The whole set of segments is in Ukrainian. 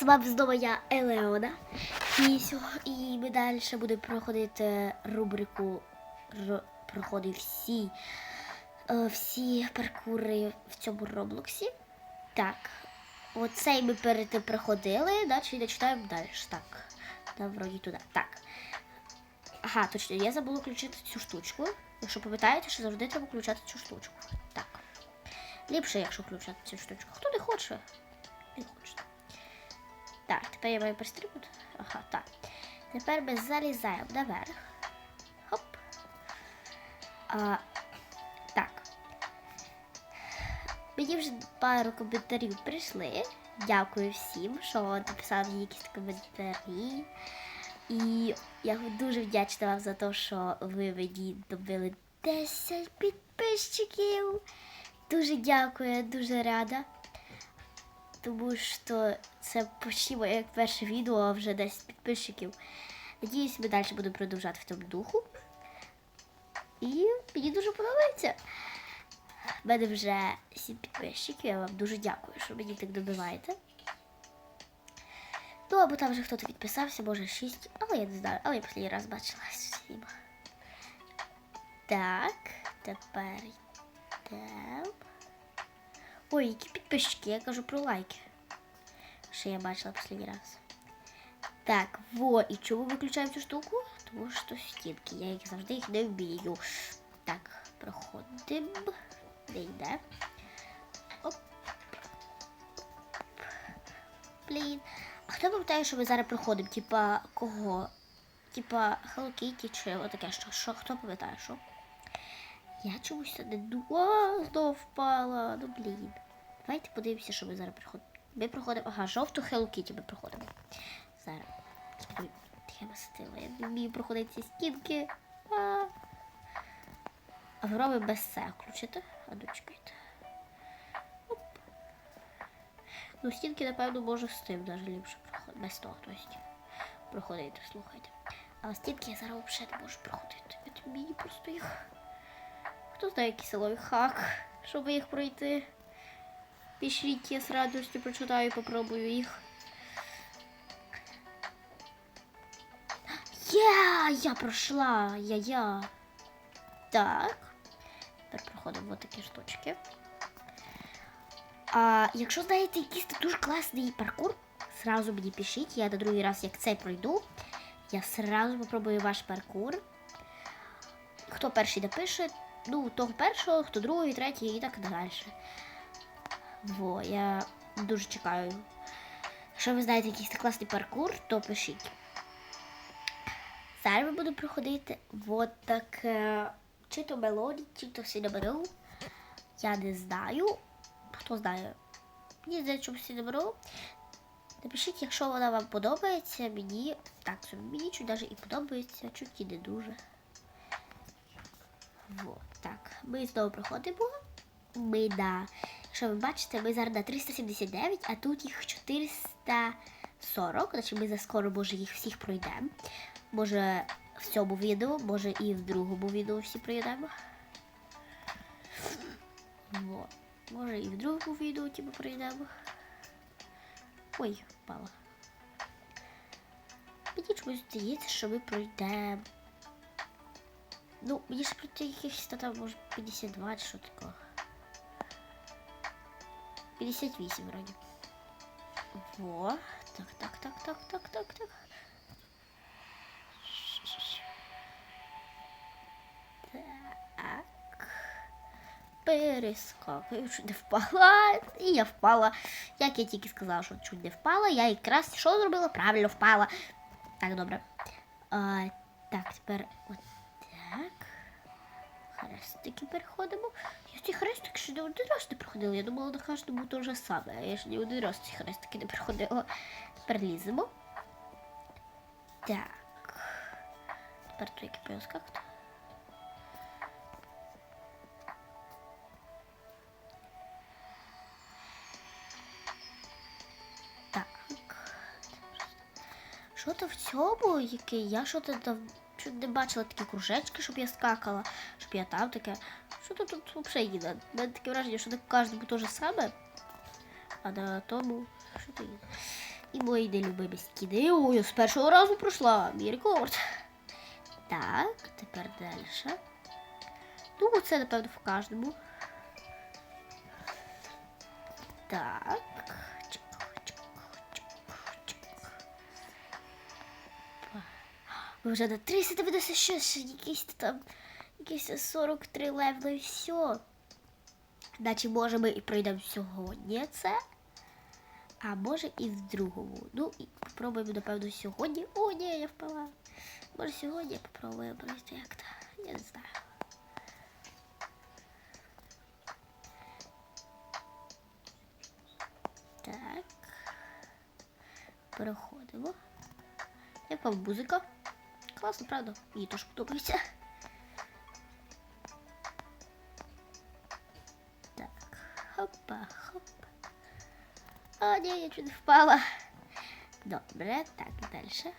з вами знову я Елеона. І, і ми далі будемо проходити рубрику проходи всі, е, всі паркури в цьому Роблоксі. Так, оцей ми перед тим проходили, далі дочитаємо далі. Так, там вроді туди. Так. Ага, точно, я забула включити цю штучку. Якщо пам'ятаєте, що завжди треба включати цю штучку. Так. Ліпше, якщо включати цю штучку. Хто не хоче, не хоче. Так, тепер я маю пристрибнути. Ага, так. Тепер ми залізаємо наверх. Хоп. А, так. Мені вже пару коментарів прийшли. Дякую всім, що написали якісь коментарі. І я дуже вдячна вам за те, що ви мені добили 10 підписчиків. Дуже дякую, дуже рада. Тому що це почти моє як перше відео, а вже 10 підписчиків. Надіюсь, ми далі будемо продовжувати в тому духу. І мені дуже подобається. У мене вже 7 підписчиків. Я вам дуже дякую, що мені так добиваєте. Ну, або там вже хтось підписався, може 6, але я не знаю, але я останній раз бачила 7. Так, тепер йдемо. Ой, які підписчики, я кажу про лайки. Що я бачила останній раз. Так, во, і чому виключаємо цю штуку? Тому що стінки, я їх завжди їх не вмію. Так, проходимо. Не йде. Оп. Блін. А хто пам'ятає, що ми зараз проходимо? Типа кого? Типа Hello Kitty чи отаке що? що? Хто пам'ятає, що? Я чомусь думала, знов впала. Ну блін. Давайте подивимося, що ми зараз проходимо. Ми проходимо. Ага, жовту Hello Kitty ми проходимо. Зараз. Ой, я мастила. Я не вмію проходити ці стінки. А, а без це включити. А ну чекайте. Оп. Ну, стінки, напевно, може з тим навіть ліпше проходити. Без того, тобто. Проходити, слухайте. А стінки я зараз взагалі не можу проходити. От мені просто їх. Хто знає який силовий хак, щоб їх пройти? Пішліть, я з радістю прочитаю і попробую їх. Я, я пройшла, я-я. Так. Тепер проходимо такі штучки. А якщо знаєте якийсь дуже класний паркур, сразу мені пишіть. Я на другий раз, як цей пройду, я сразу попробую ваш паркур. Хто перший напише, ну, того першого, хто другий, третій і так далі. Во, я дуже чекаю. Якщо ви знаєте якийсь класний паркур, то пишіть. Зараз ми будемо проходити от таке, чи то мелоді, чи то сінаберу. Я не знаю. Хто знає? Мені здається, що сінаберу. Напишіть, якщо вона вам подобається, мені так собі, мені чуть навіть і подобається, чуть і не дуже. Вот, так. Ми знову проходимо. Ми на, що ви бачите, ми зараз на 379, а тут їх 440. Значить ми за скоро може їх всіх пройдемо. Може в цьому відео, може і в другому відео всі пройдемо. Вот. Може і в другому відео типу пройдемо. Ой, впала. Мені чомусь здається, що ми пройдемо. Ну, мені ж пройти якихось та там може 52 чи що такого. 58 вроді. Во. Так, так, так, так, так, так, так. Так. Перескакую, чуть не впала. І я впала. Як я тільки сказала, що чуть не впала, я якраз що зробила? Правильно впала. Так, добре. А, так, тепер от так. Хрестики переходимо. Я ці хрестики ще не один раз не проходила. Я думала, на кожному то же саме. А я ж не один раз ці хрестики не проходила. Тепер ліземо. Так. Тепер тут який перескакати. Так. Що то в цьому, який? Я що то там чуть не бачила такі кружечки, щоб я скакала, щоб я там таке. Що то тут взагалі їде? У мене таке враження, що на кожному те же саме, а на тому що то їде. І мої нелюбимі скіди. Ой, я з першого разу пройшла. Мій рекорд. Так, тепер далі. Ну, це, напевно, в кожному. Так. Ми вже на 396, якісь там, якісь 43 левели, і все. Значить, може ми і пройдемо сьогодні це. А може і в другому. Ну, і попробуємо, напевно, сьогодні. О, ні, я впала. Може сьогодні попробуємо пройти як то. Я не знаю. Так. Переходимо. Як вам музика? Класно, правда? Мені теж подобається. Так, хопа, хоп. О, ні, я чуть не впала. Добре, так, далі.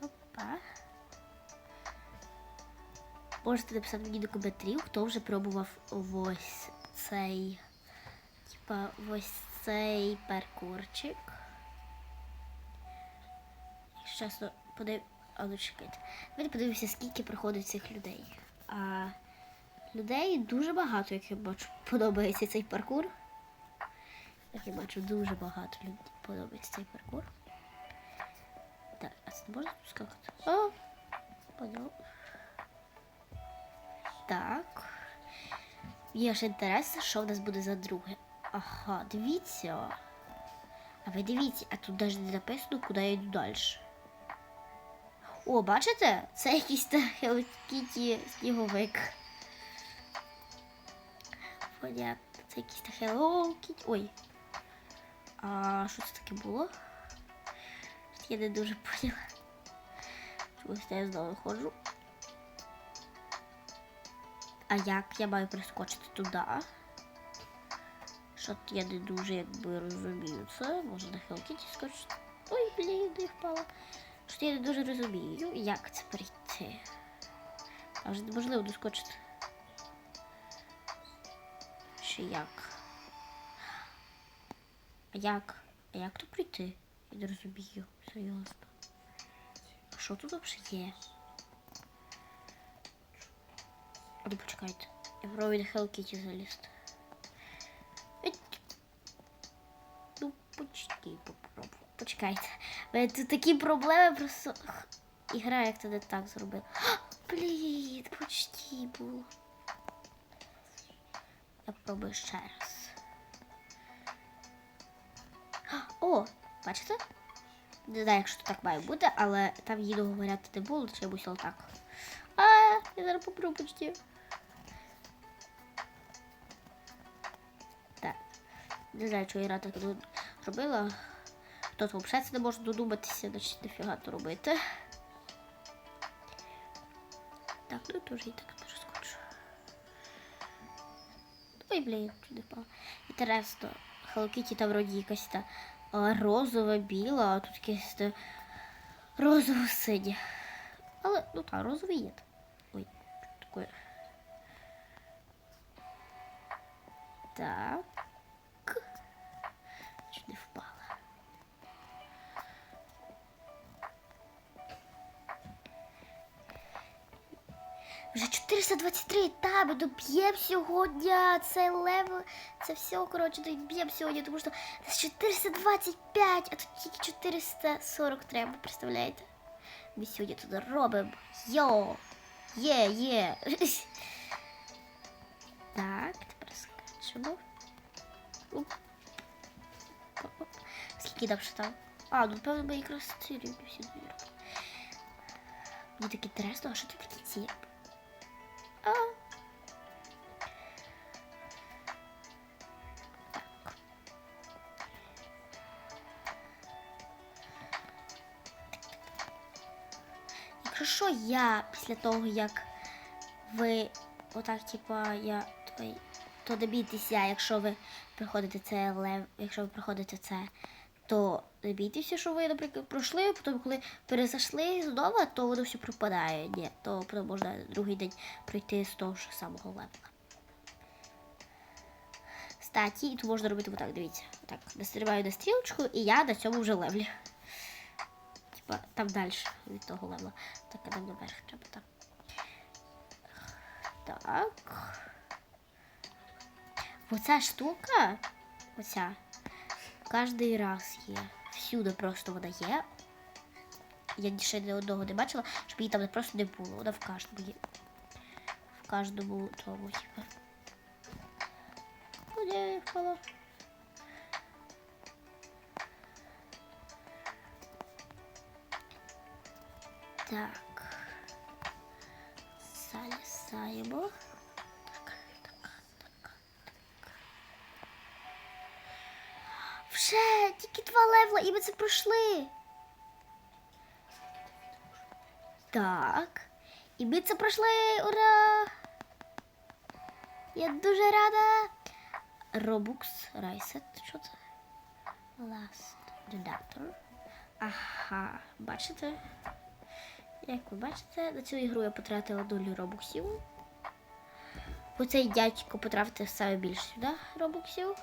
Опа. Можете написати мені до коментарів, хто вже пробував ось цей. Типа ось цей паркурчик. Якщо чесно, подив... А ну чекайте. Давайте подивимося, скільки проходить цих людей. А людей дуже багато, як я бачу, подобається цей паркур. Як я бачу, дуже багато людей подобається цей паркур. Так, а це можна скакати? О! Понял. Так. Є ж інтерес, що в нас буде за друге. Ага, дивіться. А ви дивіться, а тут навіть не написано, куди я йду далі. О, бачите? Це якийсь Kitty сніговик. Понятно, це якийсь та Hello Kitty. Ой. А що це таке було? Я не дуже поняла. Чогось я знову ходжу. А як я маю прискочити туди? Що я не дуже якби розумію це. Може на Hello Kitty. Ой, блін, не впала. Що я не дуже розумію, як це прийти. Аж неможливо доскочити. Чи як? А як? А як тут прийти? Я не розумію, серйозно. А що тут взагалі є? А ну почекайте. Я пробую на Kitty залізти. Почти попробую. Почекайте. Тут такі проблеми просто. Ігра як не так зробила. Блін, почти було. Я пробую ще раз. О, бачите? Не знаю, якщо так має бути, але там їду говорити не було, чомусь отак. А, я зараз попру почти. Так. Не знаю, чого я так ну, робила. Тут взагалі не може додуматися, значить нафіга то робити. Так, ну теж і так дуже скочу. Ой, блін, чуди впала. Інтересно, Hello там вроді якась та розова, біла, а тут якась та розово синя. Але, ну так, розовий є. Ой, що таке. Так. Вже 423 етапи, доб'ємо сьогодні. Це левел, це все, коротше, доб'ємо сьогодні, тому що це 425, а тут тільки 440 треба, представляєте? Ми сьогодні тут робимо. Йо! Є, є. Так, тепер скачемо. Скільки там ще там? А, ну певно ми якраз ці всі дві. Мені так інтересно, а що тут такі ці? Я після того, як ви отак, типа, я то не бійтеся, якщо ви проходите це лев, якщо ви проходите це, то не бійтеся, що ви, наприклад, пройшли, потім, коли перезайшли знову, то воно все пропадає. Ні, то потім можна другий день пройти з того ж самого левела. Кстати, і тут можна робити отак, дивіться. Так, настрибаю на стрілочку, і я на цьому вже левлі. Там далі від того левла. Так, там наверх треба так. Так. Оця штука, оця, кожний раз є. Всюди просто вона є. Я ще не одного не бачила, щоб її там просто не було. Вона в кожному є. В кожному тому, типа. Куди я впала? Так. Залізаємо. Так, так, так. Вже тільки два левла, і ми це пройшли. Так. І ми це пройшли. Ура! Я дуже рада. Robux Reset. Що це? Last Redactor. Ага, бачите? Як ви бачите, на цю ігру я потратила долю робоксів. Бо цей дядько потратив саме більше сюди робоксів.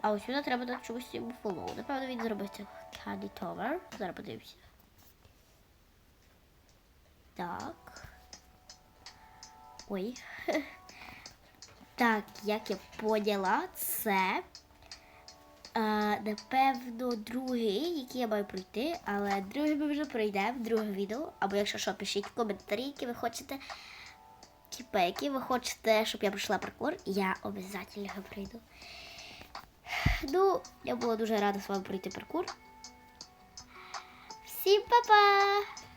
А ось сюди треба дати чогось йому фоллоу. Напевно, він зробив це Candy Tower. Зараз подивимося. Так. Ой. Так, як я поняла, це. Е, напевно, другий, який я маю пройти, але другий ми вже пройдемо, друге відео. Або якщо що, пишіть в коментарі, які ви хочете. Типа, які ви хочете, щоб я пройшла паркур, я обов'язково його пройду. Ну, я була дуже рада з вами пройти паркур. Всім па-па!